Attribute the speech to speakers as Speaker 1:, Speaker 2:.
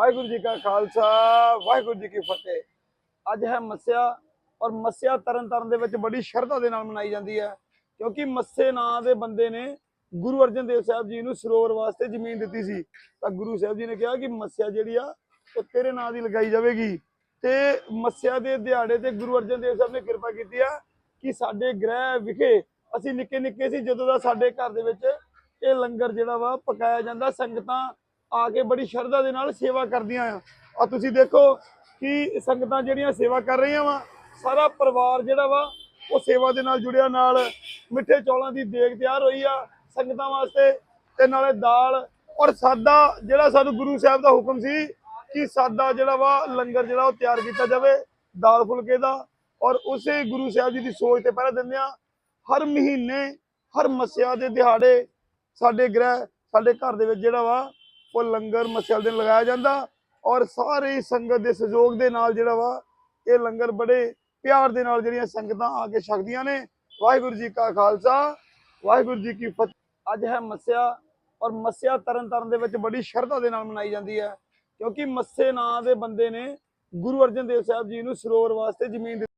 Speaker 1: ਵਾਹਿਗੁਰੂ ਜੀ ਕਾ ਖਾਲਸਾ, ਵਾਹਿਗੁਰੂ ਜੀ ਕੀ ਫਤਿਹ। ਅੱਜ ਹੈ ਮੱਸਿਆ ਔਰ ਮੱਸਿਆ ਤਰਨ ਦੇ ਵਿੱਚ ਬੜੀ ਸ਼ਰਧਾ ਦੇ ਨਾਲ ਮਨਾਈ ਜਾਂਦੀ ਹੈ, ਕਿਉਂਕਿ ਮੱਸੇ ਨਾਂ ਦੇ ਬੰਦੇ ਨੇ ਗੁਰੂ ਅਰਜਨ ਦੇਵ ਸਾਹਿਬ ਜੀ ਨੂੰ ਸਰੋਵਰ ਵਾਸਤੇ ਜ਼ਮੀਨ ਦਿੱਤੀ ਸੀ। ਤਾਂ ਗੁਰੂ ਸਾਹਿਬ ਜੀ ਨੇ ਕਿਹਾ ਕਿ ਮੱਸਿਆ ਜਿਹੜੀ ਆ, ਉਹ ਤੇਰੇ ਨਾਂ ਦੀ ਲਗਾਈ ਜਾਵੇਗੀ। ਤੇ ਮੱਸਿਆ ਦੇ ਦਿਹਾੜੇ ਤੇ ਗੁਰੂ ਅਰਜਨ ਦੇਵ ਸਾਹਿਬ ਨੇ ਕਿਰਪਾ ਕੀਤੀ ਆ ਕਿ ਸਾਡੇ ਗ੍ਰਹਿ ਵਿਖੇ ਅਸੀਂ ਨਿੱਕੇ ਨਿੱਕੇ ਸੀ, ਜਦੋਂ ਦਾ ਸਾਡੇ ਘਰ ਦੇ ਵਿੱਚ ਇਹ ਲੰਗਰ ਜਿਹੜਾ ਵਾ ਪਕਾਇਆ ਜਾਂਦਾ, ਸੰਗਤਾਂ ਆ ਕੇ ਬੜੀ ਸ਼ਰਧਾ ਦੇ ਨਾਲ ਸੇਵਾ ਕਰਦੀਆਂ ਆ। ਆ ਤੁਸੀਂ ਦੇਖੋ ਕਿ ਸੰਗਤਾਂ ਜਿਹੜੀਆਂ ਸੇਵਾ ਕਰ ਰਹੀਆਂ ਵਾ, ਸਾਰਾ ਪਰਿਵਾਰ ਜਿਹੜਾ ਵਾ, ਉਹ ਸੇਵਾ ਦੇ ਨਾਲ ਜੁੜਿਆ, ਨਾਲ ਮਿੱਠੇ ਚੌਲਾਂ ਦੀ ਦੇਗ ਤਿਆਰ ਹੋਈ ਆ ਸੰਗਤਾਂ ਵਾਸਤੇ ਤੇ ਨਾਲੇ ਦਾਲ ਔਰ ਸਾਦਾ ਜਿਹੜਾ ਸਾਨੂੰ ਗੁਰੂ ਸਾਹਿਬ ਦਾ ਹੁਕਮ ਸੀ ਕਿ ਸਾਦਾ ਜਿਹੜਾ ਵਾ, ਲੰਗਰ ਜਿਹੜਾ ਉਹ ਤਿਆਰ ਕੀਤਾ ਜਾਵੇ, ਦਾਲ ਫੁਲਕੇ ਦਾ ਔਰ ਉਸੇ ਗੁਰੂ ਸਾਹਿਬ ਜੀ ਦੀ ਸੋਚ ਤੇ ਪਹਿਰਾ ਦਿੰਦੇ ਆ, ਹਰ ਮਹੀਨੇ, ਹਰ ਮੱਸਿਆ ਦੇ ਦਿਹਾੜੇ ਸਾਡੇ ਗ੍ਰਹਿ, ਸਾਡੇ ਘਰ ਦੇ ਵਿੱਚ ਜਿਹੜਾ ਵਾ ਉਹ ਲੰਗਰ ਮੱਸਿਆ ਦਿਨ ਲਗਾਇਆ ਜਾਂਦਾ ਔਰ ਸਾਰੀ ਸੰਗਤ ਦੇ ਸਹਿਯੋਗ ਦੇ ਨਾਲ ਜਿਹੜਾ ਵਾ, ਇਹ ਲੰਗਰ ਬੜੇ ਪਿਆਰ ਦੇ ਨਾਲ ਜਿਹੜੀਆਂ ਸੰਗਤਾਂ ਆ ਕੇ ਛਕਦੀਆਂ ਨੇ। ਵਾਹਿਗੁਰੂ ਜੀ ਕਾ ਖਾਲਸਾ, ਵਾਹਿਗੁਰੂ ਜੀ ਕੀ ਫਤਿਹ। ਅੱਜ ਹੈ ਮੱਸਿਆ ਔਰ ਮੱਸਿਆ ਤਰਨ ਤਾਰਨ ਦੇ ਵਿੱਚ ਬੜੀ ਸ਼ਰਧਾ ਦੇ ਨਾਲ ਮਨਾਈ ਜਾਂਦੀ ਹੈ। ਕਿਉਂਕਿ ਮੱਸੇ ਨਾਂ ਦੇ ਬੰਦੇ ਨੇ ਗੁਰੂ ਅਰਜਨ ਦੇਵ ਸਾਹਿਬ ਜੀ ਨੂੰ ਸਰੋਵਰ ਵਾਸਤੇ ਜ਼ਮੀਨ